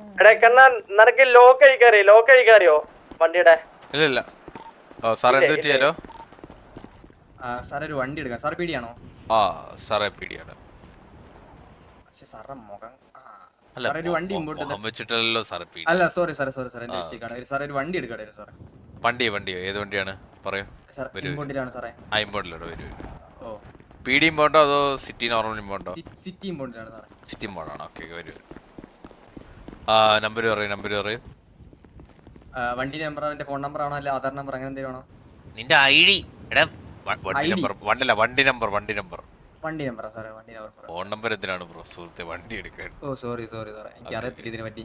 എടാ കണ്ണാ നിനക്ക് lock അഴിക്കാറിയോ lock അഴിക്കാറിയോ വണ്ടിയുടെ? ഇല്ല ഇല്ല ഓ സാർ എന്ത് പറ്റിയാലോ? സാറേ ഒരു വണ്ടി എടുക്കാം. സാർ പീടിയാണോ? ആ സാറേ പിടിയാണ്. പക്ഷെ സാറിന്റെ മുഖം അല്ല സാറേ ഒരു വണ്ടി ഇമ്പോർട്ട് മുഖം വെച്ചിട്ടല്ലോ സാറേ പിടി. അല്ല സോറി സാറേ എന്റെ ഒരു വണ്ടി എടുക്കട്ടെ സാറേ. വണ്ടി വണ്ടിയോ? ഏത് വണ്ടിയാണ്? പറയൂ. സാർ വരൂ, വരൂ. ഇമ്പോർട്ടിലാണ് സാറേ. ആ ഇമ്പോണ്ടിലോട്ടോ വരൂ വരൂ. ഓ. പി ഡി ഇമ്പോണ്ടോ അതോ സിറ്റി നോർമൽ ഇമ്പോണ്ടോ സിറ്റി ഇമ്പോർട്ടിലാണ് സാറേ. സിറ്റി ഇമ്പോണ്ടാണോ ഓക്കെ വരൂ. നമ്പർ പറയൂ നമ്പർ പറയൂ. വണ്ടി നമ്പർ അവന്റെ ഫോൺ നമ്പർ ആണോ? അല്ല ആധാർ നമ്പർ അങ്ങനെ എന്തെങ്കിലും ആണോ? നിന്റെ ഐ ഡി എടാ വണ്ടി ID? നമ്പർ വണ്ടല്ല വണ്ടി നമ്പർ വണ്ടി നമ്പർ വണ്ടി നമ്പർ സാറേ വണ്ടി നമ്പർ ഫോൺ നമ്പർ എന്തിനാണ് ബ്രോ സുഹൃത്തെ വണ്ടി എടുക്കാൻ. ഓ സോറി സോറി സാറേ എനിക്ക് അറിയത്തില്ല ഇതിനെ പറ്റി.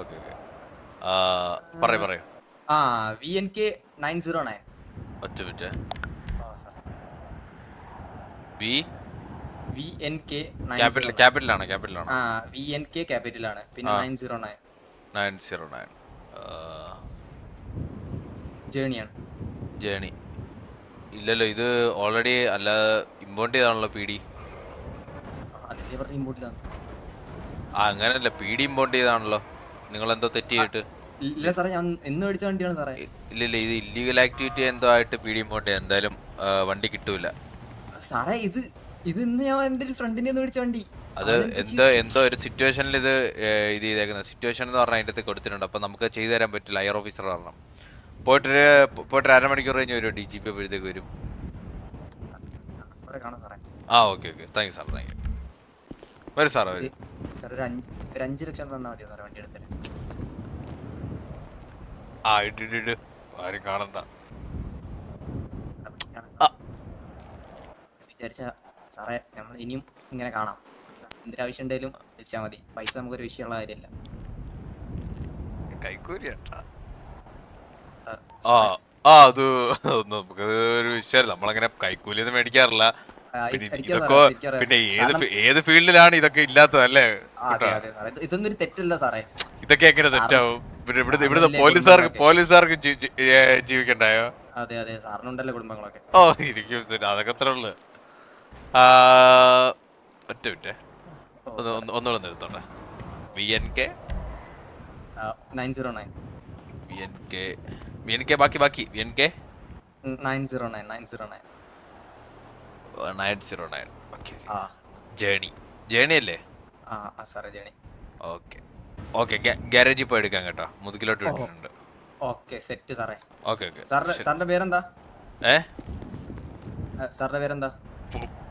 ഓക്കെ ഓക്കെ പറയൂ പറയൂ. ആ V N K nine zero nine ഒറ്റ മിനിറ്റ്. ഓ സാറേ ബി വി എൻ കെ ക്യാപിറ്റലാണോ ക്യാപിറ്റലാണോ വി എൻ കെ ക്യാപിറ്റലാണ് പിന്നെ. Nine zero nine nine zero nine ജേണിയാണ് journey ഇല്ലല്ലോ ഇത് ഓൾറെഡി അല്ല ഇമ്പോർട്ട് ചെയ്താണല്ലോ പി ഡി അങ്ങനല്ല പി ഡി ഇമ്പോർട്ട് ചെയ്താണല്ലോ. നിങ്ങൾ എന്തോ തെറ്റ് ചെയ്തിട്ട്. ഇല്ല സാറേ ഞാൻ എന്ന് മേടിച്ച വണ്ടിയാണ് സാറേ. ഇല്ല ഇല്ല ഇത് ഇല്ലീഗൽ ആക്ടിവിറ്റി എന്തോ ആയിട്ട് പി ഡി ഇമ്പോർട്ട് ചെയ്യാം. എന്തായാലും വണ്ടി കിട്ടൂല. സാറേ ഇത് ഇത് ഇന്ന് ഞാൻ എന്റെ ഒരു ഫ്രണ്ടിന്റെ ഒന്ന് മേടിച്ച വണ്ടി. അത് എന്തോ എന്തോ ഒരു സിറ്റുവേഷനിൽ ഇത് ഇത് ചെയ്തേക്കുന്നത് സിറ്റുവേഷൻ എന്ന് പറഞ്ഞാൽ അതിന്റെ അകത്ത് കൊടുത്തിട്ടുണ്ട്. അപ്പൊ നമുക്ക് ചെയ്തു തരാൻ പറ്റില്ല. ഹയർ ഓഫീസർ കാരണം പോയിട്ടൊരു പോയിട്ടൊരു അരമണിക്കൂർ കഴിഞ്ഞ് വരും. ഡി ജി പി അപ്പോഴത്തേക്ക് വരും. ആ okay okay thank you sir thank you വരും സാറേ വരും. ഒരു അഞ്ച് ഒരു ലക്ഷം തന്നാൽ മതിയോ സാറേ വണ്ടി എടുത്തത് ആ ഇട് ഇട് ഇട്. ആരും കാണണ്ട. വിചാരിച്ച സാറേ നമ്മൾ ഇനിയും ഇങ്ങനെ കാണാം. എന്തൊരാവശ്യം ഉണ്ടെങ്കിലും വിളിച്ചാൽ മതി. പൈസ നമുക്കൊരു വിഷയമുള്ള കാര്യമല്ല. ആ, ആ അത് നമുക്ക് ഒരു വിഷയമല്ല. നമ്മളങ്ങനെ കൈക്കൂലി ഒന്നും മേടിക്കാറില്ല പിന്നെ ഇതൊക്കെ ഏത് ഏത് ഫീൽഡിലാണ് ഇതൊക്കെ ഇല്ലാത്തത് അല്ലേ ഇതൊന്നും ഒരു തെറ്റല്ല സാറേ. ഇതൊക്കെ എങ്ങനെ തെറ്റാവും? പിന്നെ ഇവിടുത്തെ ഇവിടുത്തെ പോലീസുകാർക്ക്. പോലീസുകാർക്ക് ജീവിക്കണ്ടായോ? അതെ അതെ സാറിനുണ്ടല്ലോ കുടുംബങ്ങളൊക്കെ? ഓ ഇരിക്കും. അതൊക്കെ അത്ര ഉള്ളു. ഒറ്റ മിനിറ്റ്. ഒന്ന് ഒന്നുകൂടെ നിർത്തോട്ടെ. V N K nine zero nine. V N K V N K ബാക്കി ബാക്കി. V N K nine zero nine nine zero nine. Nine zero nine. Okay ആ. ജേണി. ജേണി അല്ലേ? ആ സാറേ ജേണി. ഓക്കെ. ഓക്കെ ഗാരേജിൽ പോയി എടുക്കാം കേട്ടോ. മുതുകിലോട്ട്. വിട്ടിട്ടുണ്ട് ഓക്കെ സെറ്റ് സാറേ. Okay okay. സാറിന്റെ സാറിന്റെ പേരെന്താ? ഏ? സാറിന്റെ പേരെന്താ?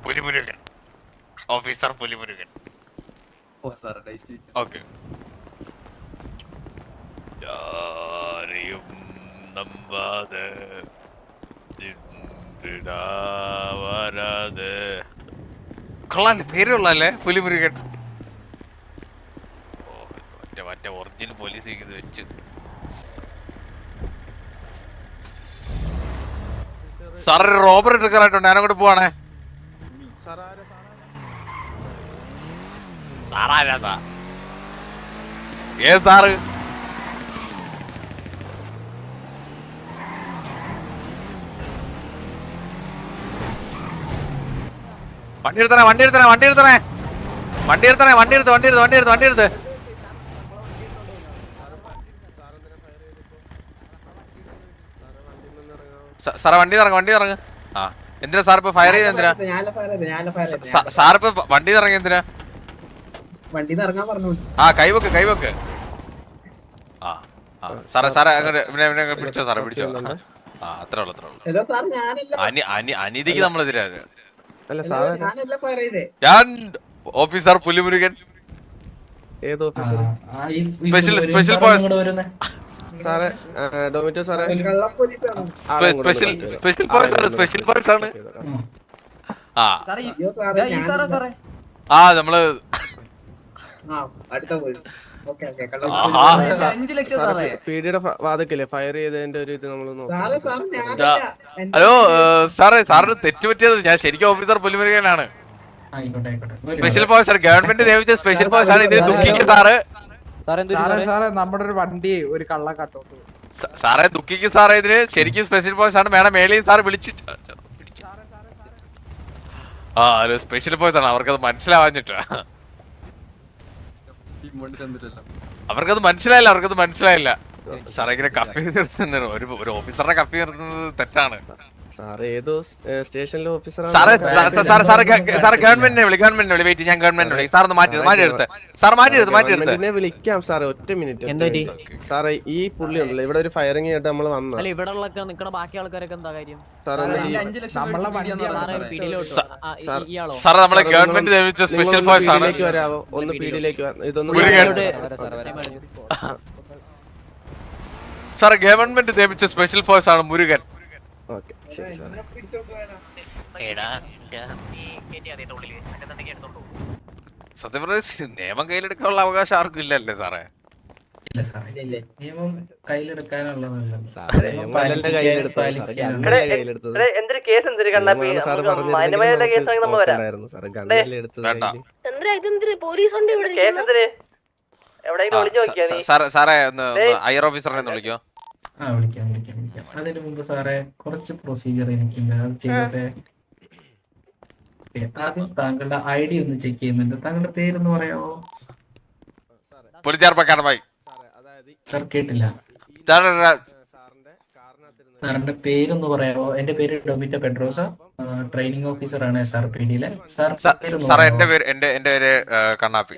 പുലിമുരുകൻ. ഓഫീസർ പുലിമുരുകൻ. ഓ സാർ ഡൈസ് ഓക്കെ. ആരെയും നമ്പാതെ വരാതെ കൊള്ളാൻ പേര് കൊള്ളാല്ലേ പുലിമുരുകൻ മറ്റേ മറ്റേ ഒറിജിനൽ പോലീസ് ഇത് വെച്ച്. സാറൊരു റോബർ എടുക്കാനായിട്ടുണ്ട് ഞാനങ്ങോട്ട് പോവാണേ. സാറാരാ? ഏത് സാറ്? വണ്ടി എടുത്തണേ വണ്ടി എടുത്തണേ വണ്ടി എടുത്തണേ വണ്ടി എടുത്തണേ വണ്ടി എടുത്ത് വണ്ടി എടുത്ത് വണ്ടി എടുത്ത് വണ്ടി എടുത്ത് സാറേ വണ്ടി ഇറങ്ങ വണ്ടി ഇറങ്ങ്. ആ. എന്തിനാ സാർ ഇപ്പൊ ഫയർ ചെയ്ത എന്തിനാ? സാർ ഇപ്പൊ വണ്ടി ഇറങ്ങി എന്തിനാ? വണ്ടിന്ന് ഇറങ്ങാൻ പറഞ്ഞു. ആ കൈവക്ക് കൈവക്ക് ആ ആ. സാറേ സാറേ അങ്ങോട്ട് ഇവനെ പിടിച്ചോ സാറേ പിടിച്ചോ. ആ അത്ര ഉള്ളു അത്ര ഉള്ളു. ഹലോ സാർ ഞാനല്ല. അനി അനി അനീതിക്ക് നമ്മളെതിരാണ് ഞാൻ ഓഫീസർ പുലിമുരുകൻ. ഏത് ഓഫീസർ? സ്പെഷ്യൽ സ്പെഷ്യൽ സാറേ ഡൊമിറ്റോ സാറേ. സ്പെഷ്യൽ സ്പെഷ്യൽ പോയിന്റ് ആണ് സ്പെഷ്യൽ പോയിന്റ് ആണ്. ആ. ആ നമ്മൾ ആ അടുത്ത പോലീസ് ഓക്കെ ഓക്കെ കള്ള ആഹാ. ലക്ഷം സാറേ പീഡിയുടെ വാതക്കില്ലേ ഫയർ ചെയ്തതിന്റെ ഒരു ഇത് നമ്മൾ ഹലോ സാറേ സാറിന് തെറ്റുപറ്റിയത് ഞാൻ ശരിക്കും ഓഫീസർ പുലിമുരുകനാണ്. സ്പെഷ്യൽ ഫോഴ്സ് ഗവൺമെന്റ് നിയമിച്ച സ്പെഷ്യൽ ഫോഴ്സ് ആണ് ഇതിന് ദുഃഖിക്കും സാറ്. സാറേ നമ്മുടെ ഒരു വണ്ടി ഒരു കള്ള കട്ടോട്ട് സ- സാറേ ദുഃഖിക്കും സാറേ ഇതിന്. ശരിക്കും സ്പെഷ്യൽ ബോയ്സ് ആണ്. മേഡം മേലെയും സാർ വിളിച്ചു ആ ഒരു സ്പെഷ്യൽ ബോയ്സ് ആണ്. അവർക്കത് മനസ്സിലാവാഞ്ഞിട്ടാ അവർക്കത് മനസ്സിലായില്ല അവർക്കത് മനസ്സിലായില്ല. സാറേ ഇങ്ങനെ കഫി നിർത്തുന്നത് ഒരു ഒരു ഓഫീസറുടെ കപ്പി നിർത്തുന്നത് തെറ്റാണ്. സാറ് ഏതോ സ്റ്റേഷനിലെ ഓഫീസറാണ് സാറേ സാറേ സാറേ സാറേ ഗവൺമെന്റിനെ വിളി ഗവൺമെന്റിനെ വിളി. വെയിറ്റ് ഞാൻ ഗവൺമെന്റിനെ വിളി. സാർ ഒന്ന് മാറ്റി മാറ്റി എടുത്ത്. സാർ മാറ്റി എടുത്ത് മാറ്റി എടുത്ത്. വിളിക്കാം സാറേ ഒറ്റ മിനിറ്റ് സാറേ ഈ പുള്ളി ഉണ്ടല്ലോ ഇവിടെ ഒരു ഫയറിംഗ് ആയിട്ട് നമ്മൾ വന്നു അല്ല ഇവിടെ ഉള്ള നിക്കണ ബാക്കി ആൾക്കാരൊക്കെ എന്താ കാര്യം? സാറേ നമ്മളെ ഗവൺമെന്റ് നിയമിച്ച സ്പെഷ്യൽ ഫോഴ്സ് ആണ്. ഒന്ന് ഇതൊന്ന് സാറേ ഗവൺമെന്റ് നിയമിച്ച സ്പെഷ്യൽ ഫോഴ്സ് ആണ് മുരുകൻ. ഓക്കെ ശരി സാറേ. സത്യം പറഞ്ഞ നിയമം കയ്യിലെടുക്കാനുള്ള അവകാശം ആർക്കും ഇല്ലല്ലേ സാറേ? എന്തൊരു കേസ് എന്തൊരു കണ്ണാപ്പി കേസാണെങ്കിൽ നമ്മൾ വരാം. കയ്യിൽ. പോലീസ് ഉണ്ട് ഇവിടെ കേസ് എവിടെയെങ്കിലും വിളിച്ചു നോക്കിയാ നീ? സാറേ സാറേ ഒന്ന് ഹയർ ഓഫീസറിനെ ഒന്ന് വിളിക്കോ. ആ വിളിക്കാം വിളിക്കാം വിളിക്കാം. അതിനു മുമ്പ് സാറേ കുറച്ച് പ്രൊസീജിയർ എനിക്കുണ്ട് അത് ചെയ്തിട്ട് ആദ്യം താങ്കളുടെ ഐ ഡി ഒന്ന് ചെക്ക് ചെയ്യുന്നുണ്ട്. താങ്കളുടെ പേരൊന്ന് പറയാമോ? ഈ- സാർ കേട്ടില്ല. സാറേ, സാറിന്റെ പേരൊന്ന് പറയാമോ? എന്റെ പേര് ഡൊമിറ്റോ പെഡ്രോസ. ട്രെയിനിങ് ഓഫീസർ ആണ് എസ് ആർ പി ഡിയിലെ സാർ? എന്റെ പേര് എന്റെ എന്റെ പേര് കണ്ണാപ്പി.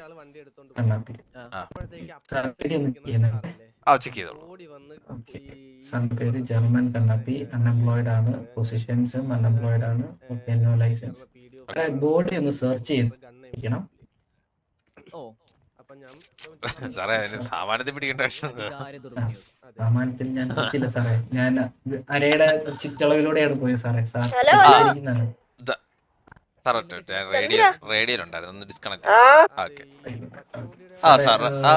ആൾ വണ്ടി എടുത്തോണ്ട് കണ്ണാപ്പി ആ. അപ്പോഴത്തേക്ക് സാർ അപ്പുറത്ത് ഐ ഡി ഒന്ന് ഇരിക്കുന്ന ചെയ്യുന്നുണ്ട് സാറല്ലേ? ആ ചെക്ക് ചെയ്തോളൂ ഓടി വന്ന് ഓക്കേ. ഈ- സാറിന്റെ പേര് ജർമ്മൻ കണ്ണാപ്പി അൺഎംപ്ലോയിഡ് ആണ്. പൊസിഷൻസും അൺഎംപ്ലോയിഡ് ആണ്. Okay no licence. ബോഡി ഒന്ന് സെർച്ച് ചെയ്യണം. സാറേ അതിന് സാമാന്യത്തിൽ പിടിക്കേണ്ട ഞാൻ സാറേ. ഞാൻ അരയുടെ ചുറ്റളവിലൂടെയാണ് പോയത് സാറേ. സാർ സാറേ റേഡിയോ റേഡിയോയിലുണ്ടായിരുന്നു ഒന്ന് ഡിസ്കണക്ട് ആ. ഓക്കെ ആ, സാറേ, ആ.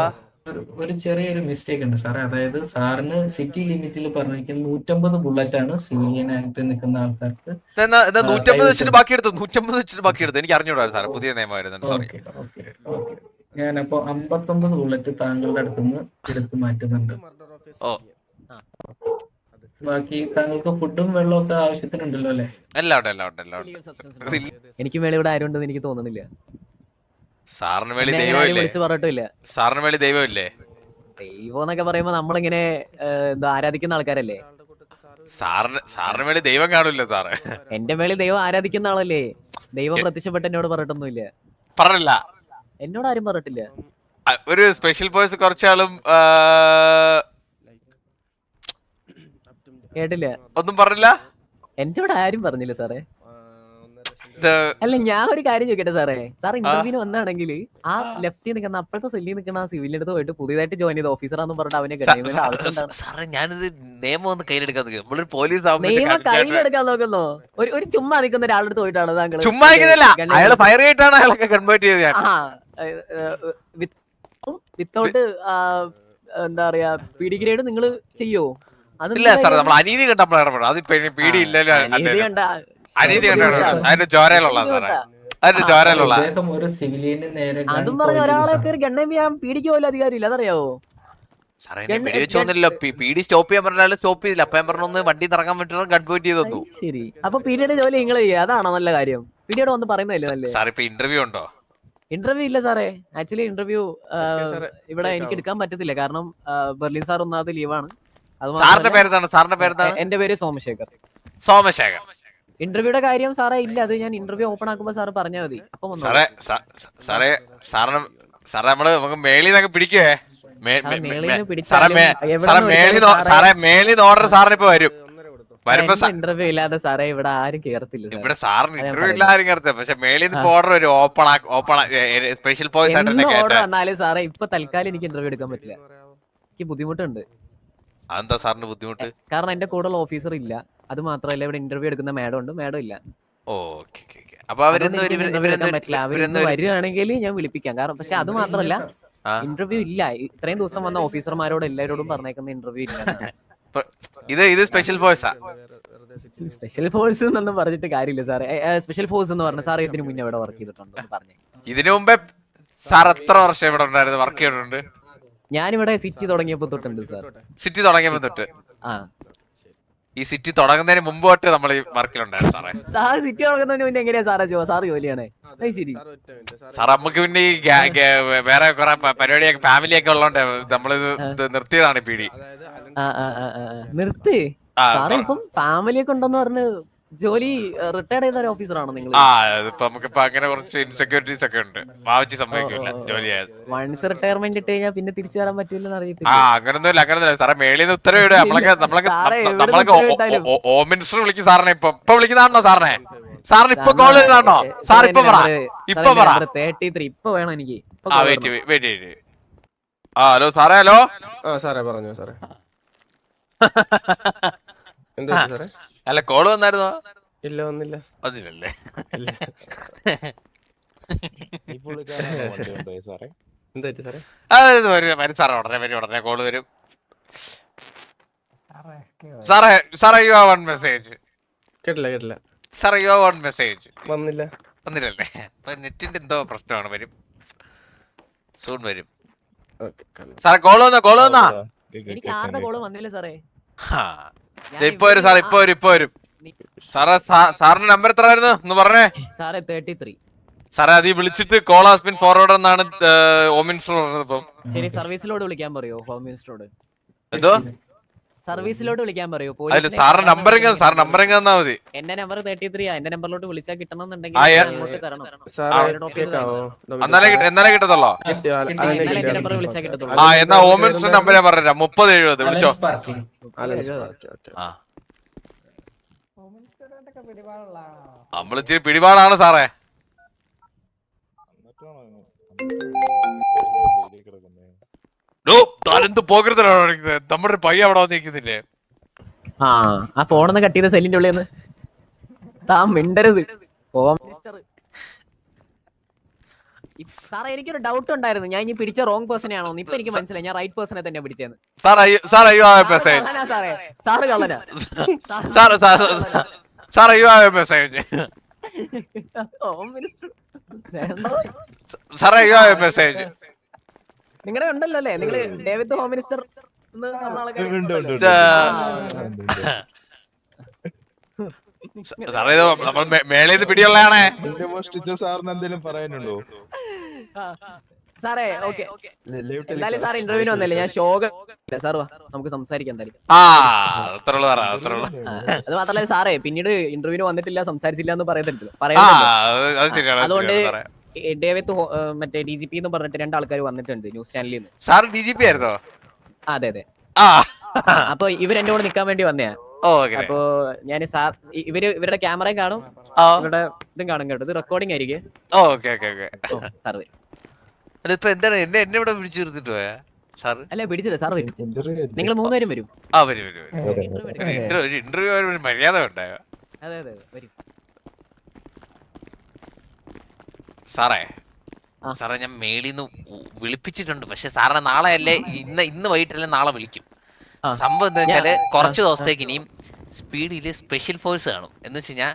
ഒരു- ചെറിയൊരു മിസ്റ്റേക്ക് ഉണ്ട് സാറേ അതായത് സാറിന് സിറ്റി ലിമിറ്റിൽ പറഞ്ഞിരിക്കുന്ന നൂറ്റമ്പത് ബുള്ളറ്റ് ആണ് സിവിലിയൻ ആയിട്ട് നിൽക്കുന്ന ആൾക്കാർക്ക് നൂറ്റമ്പത്. വെച്ചിട്ട് ബാക്കി എടുത്തു നൂറ്റമ്പത് വെച്ചിട്ട് ബാക്കി എടുത്തു എനിക്ക് അറിഞ്ഞൂടാ സാർ പുതിയ നിയമമായിരുന്നു. സോറി ഞാനപ്പോ അമ്പത്തൊമ്പത് ബുള്ളറ്റ് താങ്കളുടെ അടുത്തുനിന്ന് എടുത്തു മാറ്റുന്നുണ്ട്. ഓ. ബാക്കി താങ്കൾക്ക് ഫുഡും വെള്ളവും ഒക്കെ ആവശ്യത്തിനുണ്ടല്ലോ അല്ലേ? എല്ലാം ഉണ്ട് എല്ലാം ഉണ്ട് എല്ലാം ഉണ്ട്. എനിക്ക് മേളി ഇവിടെ ആരും ഉണ്ടെന്ന് എനിക്ക് തോന്നുന്നില്ല സാറിന് വേണ്ടി എന്നെ അങ്ങനെ ആരും ദൈവമില്ലേ? വിളിച്ച് പറഞ്ഞിട്ടില്ല. സാറിന് വേണ്ടി ദൈവമില്ലേ? ദൈവം എന്നൊക്കെ പറയുമ്പോ നമ്മളിങ്ങനെ ഏഹ്, എന്താ ആരാധിക്കുന്ന ആൾക്കാരല്ലേ? സാറിന് സാറിന് വേണ്ടി ദൈവം കാണില്ല സാറ്. എന്റെ മേളിൽ ദൈവം ആരാധിക്കുന്ന ആളല്ലേ? ദൈവം പ്രത്യക്ഷപ്പെട്ട് എന്നോട് പറഞ്ഞിട്ടൊന്നുമില്ല. പറഞ്ഞില്ല. എന്നോട് ആരും പറഞ്ഞിട്ടില്ല. അ- ഒരു സ്പെഷ്യൽ പോയിസ് കുറച്ചാളും കേട്ടില്ല. ഒന്നും പറഞ്ഞില്ല? എന്റെ ഇവിടെ ആരും പറഞ്ഞില്ല സാറേ. അല്ല ഞാൻ ഒരു കാര്യം ചോദിക്കട്ടെ സാറേ. സാർ ഇന്റർവ്യൂവിന് വന്നാണെങ്കിൽ ആ ലെഫ്റ്റിൽ നിൽക്കുന്ന അപ്പോഴത്തെ സെല്ലിൽ നിൽക്കുന്ന ആ സിവിലിന്റെ അടുത്ത് പോയിട്ട് പുതിയതായിട്ട് ജോയിൻ ചെയ്ത ഓഫീസറാന്ന് പറഞ്ഞിട്ട് അവനെ ഗണ്യമായ ആവശ്യം? സാറേ ഞാനിത് നിയമം ഒന്ന് കയ്യിലെടുക്കാൻ നമ്മളൊരു പോലീസ് നിയമം കയ്യിലെടുക്കാൻ നോക്കുന്നോ. ഒരു ഒരു ചുമ്മാ നിൽക്കുന്ന ഒരാളുടെ അടുത്ത് പോയിട്ടാണ് താങ്കൾ ചുമ്മാ അയാൾ ഫയർ ആയിട്ടാണ് അയാളൊക്കെ കൺവേർട്ട് ചെയ്തത് ഞാൻ. വിത്തൗട്ട് എന്താ പറയാ പി ഡി ഗ്രേഡ് നിങ്ങൾ ചെയ്യോ ഇല്ല സാർ നമ്മൾ അനീതി കണ്ട നമ്മൾ ഇടപെടും അത് ഇനി പീടി ഇല്ലല്ലോ അനീതി കണ്ട അനീതി കണ്ട അതിന്റെ ചോരയിലുള്ള സാറേ. അതിന്റെ ചോരയിലുള്ള. അതും പറഞ്ഞ ഒരാളെ കയറി ഗണ്ണം ചെയ്യാൻ പീഡിക്ക് പോലും അധികാരമില്ല അതറിയാവോ? സാറേ എന്നെ ഗൺ- വെടി സ്റ്റോപ്പ് ചെയ്യാൻ പറഞ്ഞാൽ സ്റ്റോപ്പ് ചെയ്തില്ല. അപ്പൊ ഞാൻ പറഞ്ഞു ഒന്ന് വണ്ടി ഇറങ്ങാൻ പറ്റുന്ന പോയിന്റ് ചെയ്തു തന്നു. ശരി. അപ്പൊ പീഡിയുടെ ജോലി നിങ്ങൾ ചെയ്യുക. അതാണോ നല്ല കാര്യം. പീഡിയോട് വന്ന് പറയുന്നതല്ലേ അല്ലേ സാർ ഇപ്പൊ ഇന്റർവ്യൂ ഉണ്ടോ? ഇന്റർവ്യൂ ഇല്ല സാറേ. ആക്ച്വലി ഇന്റർവ്യൂ ഇവിടെ എനിക്ക് എടുക്കാൻ പറ്റത്തില്ല. കാരണം ബെർലിൻ സാർ ഒന്നാമത് ലീവാണ് സാറിന്റെ പേരെന്താണ്? സാറിന്റെ പേരെന്താണ്? എന്റെ പേര് സോമശേഖർ. സോമശേഖർ. ഇന്റർവ്യൂടെ കാര്യം സാറേ ഇല്ല. അത് ഞാൻ ഇന്റർവ്യൂ ഓപ്പൺ ആക്കുമ്പോ സാറ് പറഞ്ഞാൽ മതി. അപ്പൊ. സാറേ സാറിന് സാറേ നമ്മൾ നമുക്ക് മേളിൽ നിന്നൊക്കെ പിടിക്കുവേ. സാറേ, മേളിൽ ഓർഡർ സാറിന് ഇപ്പൊ വരും. വരുമ്പോ ഇന്റർവ്യൂ ഇല്ലാതെ സാറേ ഇവിടെ ആരും കേറത്തില്ല ഇവിടെ സാറിന് ഇന്റർവ്യൂ പറയുന്നത്. ഇല്ലാരും കയറത്തെ പക്ഷെ മേളിൽ നിന്ന് ഓർഡർ വരും. ഓപ്പൺ ഓപ്പൺ സ്പെഷ്യൽ പോയിസ് ആയിട്ട് എന്ന് എന്നെ ഓർഡർ കേട്ടെ വന്നാലും സാറേ ഇപ്പൊ തൽക്കാലം എനിക്ക് ഇന്റർവ്യൂ എടുക്കാൻ പറ്റില്ല. എനിക്ക് ബുദ്ധിമുട്ടുണ്ട്. അതെന്താ സാറിന് ബുദ്ധിമുട്ട്? കാരണം എന്റെ കൂടെയുള്ള ഓഫീസർ ഇല്ല. അത് മാത്രമല്ല ഇവിടെ ഇന്റർവ്യൂ എടുക്കുന്ന മാഡം ഉണ്ട്. മാഡം ഇല്ല. വരുവാണെങ്കിൽ അപ്പൊ വരികയാണെങ്കിൽ ഞാൻ വിളിപ്പിക്കാം. കാരണം പക്ഷെ അത് മാത്രമല്ല. ഇന്റർവ്യൂ ഇല്ല. ഇത്രയും ദിവസം വന്ന ഓഫീസർമാരോട് എല്ലാവരോടും പറഞ്ഞേക്കുന്ന ഇന്റർവ്യൂ ഇല്ല. ഇത് ഇത് സ്പെഷ്യൽ ഫോഴ്സാ സ്പെഷ്യൽ ഫോഴ്സ് എന്നൊന്നും പറഞ്ഞിട്ട് കാര്യമില്ല സാർ സ്പെഷ്യൽ ഫോഴ്സ് എന്ന് പറഞ്ഞ സാർ ഇതിനു മുന്നേ ഇവിടെ വർക്ക് ചെയ്തിട്ടുണ്ട് എന്ന് പറഞ്ഞു. ഇതിനു മുമ്പേ സാർ എത്ര വർഷം ഇവിടെ ഉണ്ടായിരുന്നു? വർക്ക് ചെയ്തിട്ടുണ്ട്? ഞാനിവിടെ സിറ്റി തുടങ്ങിയപ്പോ തൊട്ടുണ്ട് സാർ. സിറ്റി തുടങ്ങിയപ്പോ തൊട്ട്. ആ. ഈ സിറ്റി തുടങ്ങുന്നതിന് മുമ്പ് തൊട്ട് നമ്മൾ ഈ വർക്കിലുണ്ടായിരുന്നു സാറേ. സാർ സിറ്റി തുടങ്ങുന്നതിന് മുന്നേ എങ്ങനെയാ സാറേ ജോ സാർ ജോലിയാണ് ശരി. സാർ നമുക്ക് പിന്നെ ഈ വേറെ കുറെ പരിപാടിയൊക്കെ ഫാമിലി ഒക്കെ ഉള്ളതുകൊണ്ട് നമ്മളിത് ഇത് നിർത്തിയതാണ് ഈ നിർത്തി. സാറേ ഇപ്പം ഫാമിലി ഒക്കെ ഉണ്ടെന്ന് പറഞ്ഞ് ജോലി റിട്ടയർ ചെയ്ത ഒരു ഓഫീസറാണോ നിങ്ങൾ ആ ഇതിപ്പോ നമുക്കിപ്പോ അങ്ങനെ കുറച്ച് ഇൻസെക്യൂരിറ്റീസ് ഒക്കെ ഉണ്ട്. വാവിച്ച് സംഭവിക്കില്ല ജോലി വൺസ് റിട്ടയർമെന്റ് ഇട്ട് കഴിഞ്ഞാൽ പിന്നെ തിരിച്ചു വരാൻ പറ്റില്ലെന്ന് ആ അറിയത്തില്ല അങ്ങനൊന്നുമില്ല. അങ്ങനെ സാറേ മേളിൽ നിന്ന് ഉത്തരവ് ഇടുക. നമ്മളൊക്കെ നമ്മളൊക്കെ നമ്മളൊക്കെ? ഹോം മിനിസ്റ്റർ വിളിക്കും സാറിനെ ഇപ്പൊ. ഇപ്പൊ വിളിക്കുന്നതാണോ സാറിനെ? സാറിന് ഇപ്പൊ കോൾ ചെയ്താണോ സാർ ഇപ്പൊ പറ. ഇപ്പൊ പറ. തേർട്ടി ത്രീ ഇപ്പൊ വേണം എനിക്ക്. ആ വെയിറ്റ് വെയിറ്റ് വെയിറ്റ് ആ ഹലോ സാറേ ഹലോ ആ സാറേ പറഞ്ഞു സാറേ. എന്താ സാറേ? അല്ല കോൾ വന്നായിരുന്നോ? ഇല്ല വന്നില്ല. പറ്റി സാറേ? ഉടനെ വരും ഉടനെ കോൾ വരും. സാറേ സാറേ യു വൺ മെസ്സേജ് കേട്ടില്ല കേട്ടില്ല. സാറേ യു വൺ മെസ്സേജ് വന്നില്ല. വന്നില്ലല്ലേ? അപ്പൊ നെറ്റിന്റെ എന്തോ പ്രശ്നമാണ് വരും. സൂൺ വരും. സാറേ കോൾ വന്നോ കോൾ വന്നാ? എനിക്ക് ആരുടെ കോൾ വന്നില്ല സാറേ. ഇപ്പൊ വരും സാർ ഇപ്പൊ വരും ഇപ്പൊ വരും. സാറേ സാറിന്റെ നമ്പർ എത്ര ആയിരുന്നു ഒന്ന് പറഞ്ഞേ. സാറേ തേർട്ടി ത്രീ സാറേ അത് വിളിച്ചിട്ട് കോൾ ഹാസ് ബിൻ ഫോർവേഡ് എന്നാണ് ഹോം മിനിസ്റ്റർ പറഞ്ഞത് ഇപ്പം. ശരി സർവീസിലോട് വിളിക്കാൻ പറയോ ഹോം മിനിസ്റ്ററോട് എന്തോ? സർവീസിലോട്ട് വിളിക്കാൻ പറയൂ. സാറിന്റെ നമ്പർ സാർ നമ്പർ തന്നാ മതി. എന്റെ നമ്പർ തേർട്ടി ത്രീ ആ. എന്റെ നമ്പറിലോട്ട് വിളിച്ചാൽ എന്നാലേ കിട്ടത്തുള്ളോ? ആ- എന്റെ? നമ്പർ വിളിച്ചാൽ കിട്ടത്തുള്ളൂ. ആ എന്നാ ഹോം മിനിസ്റ്റർ നമ്പർ ഞാൻ പറഞ്ഞുതരാം മുപ്പത് എഴുപത് വിളിച്ചോ? നമ്മളിച്ചിരി പിടിപാടാണ് സാറേ. താനെന്ത് പോകരുതല്ലോ നമ്മുടെ പയ്യ അവിടെ വന്നിരിക്കുന്നില്ലേ? ആ ആ ഫോണൊന്ന് കട്ട് ചെയ്ത സെല്ലിന്റെ ഉള്ളിൽ നിന്ന് താൻ മിണ്ടരുത്. ഹോം മിനിസ്റ്റർ സാറേ എനിക്കൊരു ഡൗട്ട് ഉണ്ടായിരുന്നു. ഞാൻ ഇനി പിടിച്ച റോങ് പേഴ്സണെ ആണോ ഇപ്പൊ എനിക്ക് മനസ്സിലായി. ഞാൻ റൈറ്റ് പേഴ്സണെ തന്നെ പിടിച്ചെന്ന്. സാർ അയ്യോ സാർ അയ്യോ ആ മെസ്സേജ് കള്ളനാ. സാറേ സാറ് കള്ളനാ നിങ്ങളുടെ ഉണ്ടല്ലോ അല്ലേ നിങ്ങൾ ഡേവിഡ് ഹോം മിനിസ്റ്റർ. സാറേ നമ്മൾ മേളയിൽ പിടിയുള്ളതാണേ. സാറിന് എന്തെങ്കിലും പറയാനുണ്ടോ. സാറേ ഓക്കെ. എന്തായാലും സാർ ഇന്റർവ്യൂവിന് വന്നല്ലേ? ഞാൻ ഷോക സാർ വാ നമുക്ക് സംസാരിക്കാം അത് സാറേ പിന്നീട് ഇന്റർവ്യൂവിന് വന്നിട്ടില്ല സംസാരിച്ചില്ല എന്ന് പറയുന്നില്ല അത് അത് ശരിയാണ് അതുകൊണ്ട് ഡേവിത്ത് മറ്റേ ഡി ജി പി എന്ന് പറഞ്ഞിട്ട് രണ്ട് ആൾക്കാർ വന്നിട്ടുണ്ട് ന്യൂസ് ചാനലിൽ നിന്ന് സാർ ഡി ജി പി ആയിരുന്നോ അതെ അതെ. അപ്പൊ ഇവർ എന്റെ കൂടെ നിക്കാൻ വേണ്ടി വന്നയാ. ഓക്കെ. അപ്പൊ ഞാൻ സാർ ഇവർ ഇവരുടെ ക്യാമറയും കാണും. ഇവരുടെ ഇതും കാണും കേട്ടോ. ഇത് റെക്കോർഡിംഗ് ആയിരിക്കും. Okay okay okay. സാർ വരും. അതിപ്പോ എന്താണ്? എന്നെ എന്നെ ഇവിടെ വിളിച്ചു നിർത്തിട്ട് പോയാ? സാറ്? അല്ല പിടിച്ചില്ല സാർ വരും. നിങ്ങൾ മൂന്നുപേരും വരും. ആ വരും വരും. ഇന്റർവ്യൂ മര്യാദ ഉണ്ടായോ അതെ അതെ അതെ, വരും. സാറേ. സാറേ ഞാൻ മേളിൽ നിന്ന് വിളിപ്പിച്ചിട്ടുണ്ട്. പക്ഷെ സാറിനെ നാളെ അല്ലേ ഇന്ന് ഇന്ന് വൈകിട്ടല്ലേ നാളെ വിളിക്കും. സംഭവം എന്താ വെച്ചാൽ കുറച്ച്. ദിവസത്തേക്ക് ഇനിയും സ്പീഡിൽ സ്പെഷ്യൽ ഫോഴ്സ് കാണും. എന്ന് വെച്ച് കഴിഞ്ഞാൽ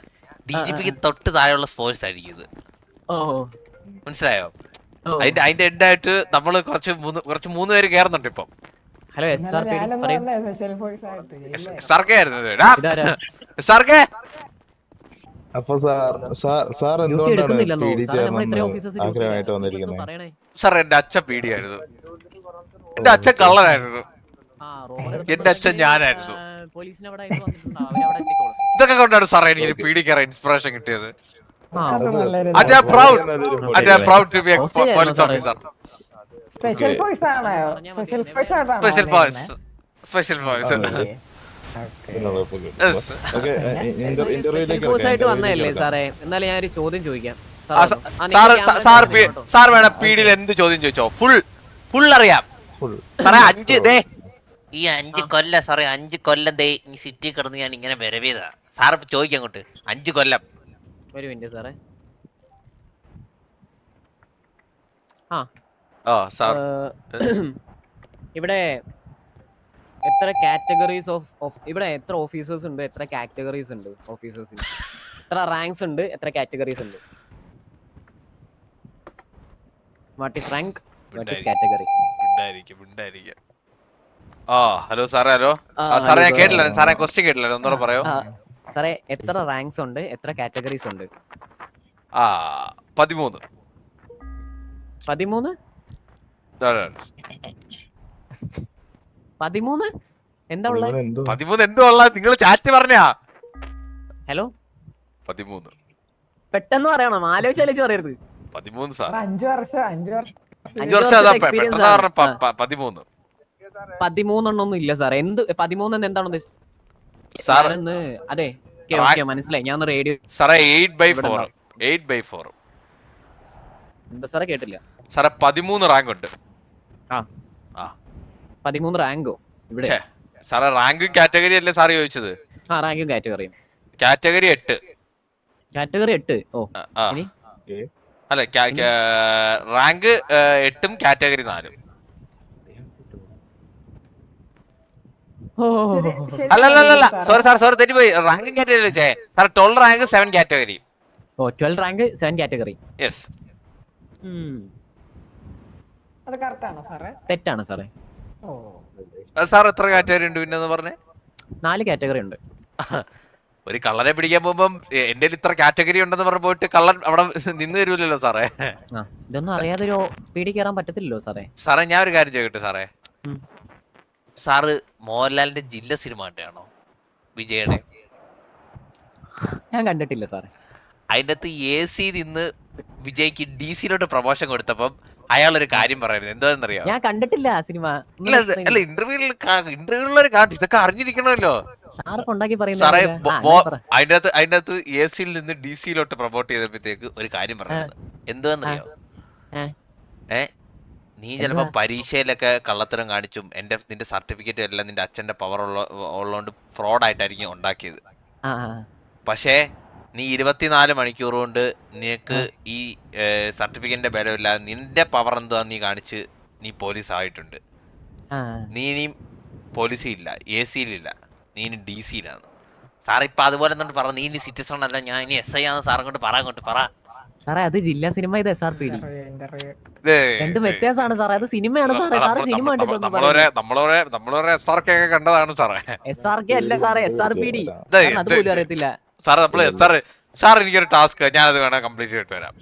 ഡി ജി പിക്ക് തൊട്ട് താഴെയുള്ള ഫോഴ്സ് ആയിരിക്കും ഇത്. മനസ്സിലായോ? അതിന്റെ അതിന്റെ എഡായിട്ട് നമ്മൾ കുറച്ച് മൂന്ന് കുറച്ച് മൂന്ന് പേര് കേറുന്നുണ്ട് ഇപ്പം. ഹലോ എസ് ആർ പി പറയൂ. സർക്കേ ആയിരുന്നു ഇത്. ഡാ, ഇതാരാ സർക്കേ അപ്പൊ സാർ സാർ സാർ എന്തുകൊണ്ടാണ് പി ഡി ആഗ്രഹമായിട്ട് വന്നിരിക്കുന്നത് സാർ എന്റെ അച്ഛൻ പീഡിയായിരുന്നു. എന്റെ അച്ഛൻ കള്ളനായിരുന്നു. എന്റെ അച്ഛൻ ഞാനായിരുന്നു. ഇതൊക്കെ കൊണ്ടാണ് സാറേ എനിക്ക് പീഡിക്കാറ ഇൻസ്പിറേഷൻ കിട്ടിയത്. സ്പെഷ്യൽ ഫോഴ്സ് സ്പെഷ്യൽ ഫോഴ്സ് ഇന്റർവ്യൂലേക്ക് വന്നതല്ലേ സാറേ? എന്നാലും ഒരു ചോദ്യം ചോദിക്കാം. ആ, സാർ സാർ വേണം പീഡിയിൽ എന്ത് ചോദ്യം ചോദിച്ചോ? ഫുൾ ഫുൾ അറിയാം. സാറേ അഞ്ച് ദേ. ഈ അഞ്ച് കൊല്ലം സാറേ അഞ്ച് കൊല്ലം ദേ ഈ സിറ്റി കിടന്ന് ഞാൻ ഇങ്ങനെ വരവേതാ സാർ ചോദിക്കാം അങ്ങോട്ട്. അഞ്ച് കൊല്ലം. ഒരു മിനിറ്റ് സാറേ. ഓ സാർ. ഇവിടെ എത്ര കാറ്റഗറീസ് ഓഫ് ഓഫ് ഇവിടെ എത്ര ഓഫീസേഴ്സ് ഉണ്ട് എത്ര കാറ്റഗറീസ് ഉണ്ട് ഓഫീസേഴ്സിന് എത്ര റാങ്ക്സ് ഉണ്ട് എത്ര കാറ്റഗറീസ് ഉണ്ട്? What is rank what is category ഉണ്ടായിരിക്കും ഉണ്ടായിരിക്കും ആ ഹലോ സാറേ ഹലോ സാറേ ഞാൻ കേട്ടില്ല സാറേ ക്വസ്റ്റ്യൻ കേട്ടില്ല ഒന്നുകൂടെ പറയോ? സാറേ എത്ര റാങ്ക്സ് ഉണ്ട് എത്ര കാറ്റഗറീസ് ഉണ്ട്? ആ പതിമൂന്ന്. പതിമൂന്ന്. പതിമൂന്ന്? എന്താ ഉള്ളത് പതിമൂന്ന് എന്തോ. ഉള്ള? നിങ്ങൾ ചാറ്റ് പറഞ്ഞാ. ഹലോ? പതിമൂന്ന്. പെട്ടെന്ന് പറയണം. ആലോചിച്ച് ആലോചിച്ച് പറയരുത്. പതിമൂന്ന് സാർ. അഞ്ചു വർഷം അഞ്ചു വർഷം. അഞ്ചു വർഷം പതിമൂന്ന്. പതിമൂന്നെണ്ണൊന്നും ഇല്ല സാർ എന്ത് പതിമൂന്നെന്ന് എന്താണ് ഉദ്ദേശിച്ചത് സാർ ഞാനൊന്ന് അതെ ഓക്കെ റാ- ഓക്കെ മനസ്സിലായി. ഞാൻ റേഡിയോ സാറേ eight by four. Eight by four എന്താ സാറേ കേട്ടില്ല. സാറേ പതിമൂന്ന് റാങ്ക് ഉണ്ട്. പതിമൂന്ന് റാങ്കോ ഇവിടെ? സാറേ റാങ്ക് കാറ്റഗറി അല്ലേ സാർ ചോദിച്ചത്? ആ റാങ്കും കാറ്റഗറിയും. കാറ്റഗറി എട്ട്. കാറ്റഗറി എട്ട്. ഓ? അല്ല റാങ്ക് എട്ടും കാറ്റഗറി നാലും. ഓ. അല്ല അല്ല അല്ല, അല്ല. സോറി. സാർ സോറി തെറ്റിപ്പോയി. റാങ്കും കാറ്റഗറി വെച്ചേ sir twelve rank seven category. ഓ twelve rank seven category. Yes അത് കറക്റ്റ് ആണോ സാറേ? തെറ്റാണ് സാറേ? സാർ എത്ര കാറ്റഗറി ഉണ്ട് പിന്നെ പറഞ്ഞേ? നാല് കാറ്റഗറി ഉണ്ട്. ഒരു കള്ളനെ പിടിക്കാൻ പോകുമ്പം എന്റെ ഇത്ര കാറ്റഗറി ഉണ്ടെന്ന് പറഞ്ഞ് പോയിട്ട് കള്ളൻ അവിടെ നിന്ന് തരൂലല്ലോ സാറേ. ഇതൊന്നും അറിയാതെ ഒരു പീടി കയറാൻ പറ്റത്തില്ലല്ലോ സാറേ. സാറേ ഞാൻ ഒരു കാര്യം ചോദിക്കട്ടെ സാറേ. സാറ് മോഹൻലാലിന്റെ ജില്ല സിനിമ കണ്ടാണോ വിജയുടെ? ഞാൻ കണ്ടിട്ടില്ല സാറേ. അതിന്റെ അകത്ത് എ സി നിന്ന് വിജയ്ക്ക് ഡി സിയിലോട്ട് പ്രൊമോഷൻ കൊടുത്തപ്പം അയാൾ ഒരു കാര്യം പറയുന്നത്. എന്താണെന്നറിയോ? ഞാൻ കണ്ടിട്ടില്ല സിനിമ. അല്ല ഇന്റർവ്യൂ അല്ല ഇന്റർവ്യൂവിൽ ഇന്റർവ്യൂവിൽ കാട്ടി ഇതൊക്കെ അറിഞ്ഞിരിക്കണമല്ലോ. സാറേ അതിന്റെ അകത്ത് അതിന്റെ അകത്ത് എ സിയിൽ നിന്ന് ഡി സിയിലോട്ട് പ്രൊമോട്ട് ചെയ്തപ്പോഴത്തേക്ക് ഒരു കാര്യം പറയുന്നത്. എന്തുവെന്നറിയോ ആ. ഏ? നീ ചിലപ്പോ പരീക്ഷയിലൊക്കെ കള്ളത്തരം കാണിച്ചും എന്റെ നിന്റെ സർട്ടിഫിക്കറ്റ് എല്ലാം നിന്റെ അച്ഛന്റെ പവർ ഉള്ള ഉള്ളതുകൊണ്ട് ഫ്രോഡ് ആയിട്ടായിരിക്കും ഉണ്ടാക്കിയത്. പക്ഷേ നീ ഇരുപത്തിനാല് മണിക്കൂർ കൊണ്ട് നിനക്ക് ഈ സർട്ടിഫിക്കറ്റിന്റെ ബലമില്ല നിന്റെ പവർ എന്താ നീ കാണിച്ച് നീ പോലീസ് ആയിട്ടുണ്ട്. ആ. നീ ഇനിയും പോലീസിൽ ഇല്ല എ സിയിലില്ല നീ ഇനി ഡി സിയിലാണ് സാർ ഇപ്പൊ അതുപോലെ തന്നെ പറ? നീ ഇനി സിറ്റിസൺ അല്ല ഞാൻ ഇനി എസ് ഐ ആണ് സാറും കൊണ്ട് പറ കൊണ്ട് പറ. സാറേ അത് ജില്ലാ സിനിമ ഇത് എസ് ആർ പി ഡി. രണ്ടും വ്യത്യാസമാണ് സാറേ അത് സിനിമയാണ് സാറേ സാറ് സിനിമ കണ്ടിട്ടുണ്ട് കണ്ടതാണ് സാറേ. എസ് ആർ കെ അല്ല സാറേ എസ് ആർ പി ഡി. ഇത് അത് പോലും അറിയത്തില്ല. സാർ നമ്മൾ സാർ സാർ എനിക്കൊരു ടാസ്ക്. ഞാൻ അത് വേണം കംപ്ലീറ്റ് ചെയ്തിട്ട് വരാം.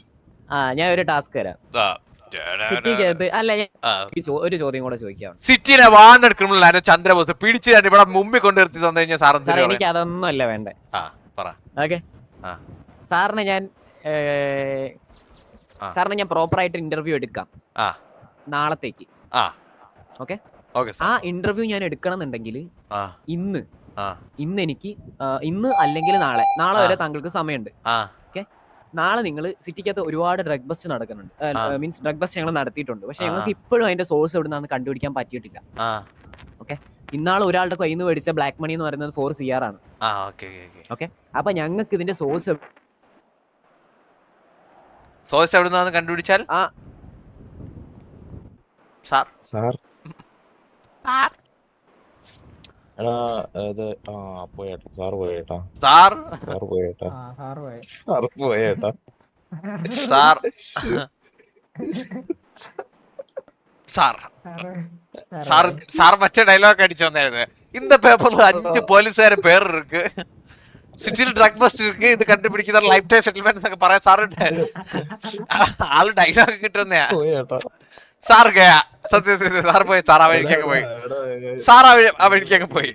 ആ ഞാൻ ഒരു ടാസ്ക് തരാം. ദാ. സിറ്റിക്കകത്ത് അല്ല ഞാൻ ഒരു ചോദ്യം കൂടെ ചോദിക്കാം. സിറ്റിയിലെ ക്രിമിനൽ ആയ ചന്ദ്രബോസ് പിടിച്ചു തന്നെ ഇവിടെ മുമ്പിൽ കൊണ്ട് നിർത്തി തന്നു കഴിഞ്ഞാൽ സാർ? എനിക്ക് അതൊന്നും അല്ല വേണ്ടേ. ആ പറ. ഓക്കെ. ആ. സാറിനെ ഞാൻ സാറിന് ഞാൻ പ്രോപ്പർ ആയിട്ട് ഇന്റർവ്യൂ എടുക്കാം. ആ. നാളത്തേക്ക്. ആ. ഓക്കെ? ഓക്കെ ആ ഇന്റർവ്യൂ ഞാൻ എടുക്കണം എന്നുണ്ടെങ്കിൽ ആ. ഇന്ന്. ഇന്ന് എനിക്ക് ഇന്ന് അല്ലെങ്കിൽ നാളെ. നാളെ വരെ താങ്കൾക്ക് സമയമുണ്ട്. ആ. നാളെ നിങ്ങൾ സിറ്റിക്കകത്ത് ഒരുപാട് ഡ്രഗ് ബസ്റ്റ് നടക്കുന്നുണ്ട്. മീൻസ് ഡ്രഗ് ബസ്റ്റ് ഞങ്ങൾ നടത്തിയിട്ടുണ്ട്. പക്ഷെ. ഞങ്ങൾക്ക് ഇപ്പോഴും അതിന്റെ സോഴ്സ് എവിടെ നിന്നാണ് കണ്ടുപിടിക്കാൻ പറ്റിയിട്ടില്ല. ഓക്കെ? ഇന്നാൾ ഒരാളുടെ കയ്യിൽ നിന്ന് മേടിച്ച ബ്ലാക്ക് മണി എന്ന് പറയുന്നത് ഫോർ സി ആർ ആണ്. ആ ഓക്കെ ഓക്കെ അപ്പൊ ഞങ്ങൾക്ക് ഇതിന്റെ സോഴ്സ് സോഴ്സ് എവിടെ നിന്നാണ് കണ്ടുപിടിച്ചാൽ? ആ. സാർ. സാർ. സാർ. ആ സാർ പച്ച പോയേട്ടാ. ഡയലോഗ് അടിച്ചു വന്നായിരുന്നു இந்த പേപ്പറിൽ അഞ്ച് போலீஸார பேர் സിറ്റിയിൽ ഡ്രഗ് ബസ്റ്റ് ഇരിക്ക് ഇത് കണ്ടുപിടിക്കുന്ന ലൈഫ് ടൈം സെറ്റിൽമെന്റ് പറയാൻ സാറുണ്ടായിരുന്നു. ആൾ ഡയലോഗ് കിട്ടുന്നയാ സാർ ഗയാ. സത്യം സത്യം സാർ പോയി സാർ ആ വഴിക്കൊക്കെ പോയി സാർ ആ വഴി ആ വഴിക്കൊക്കെ പോയി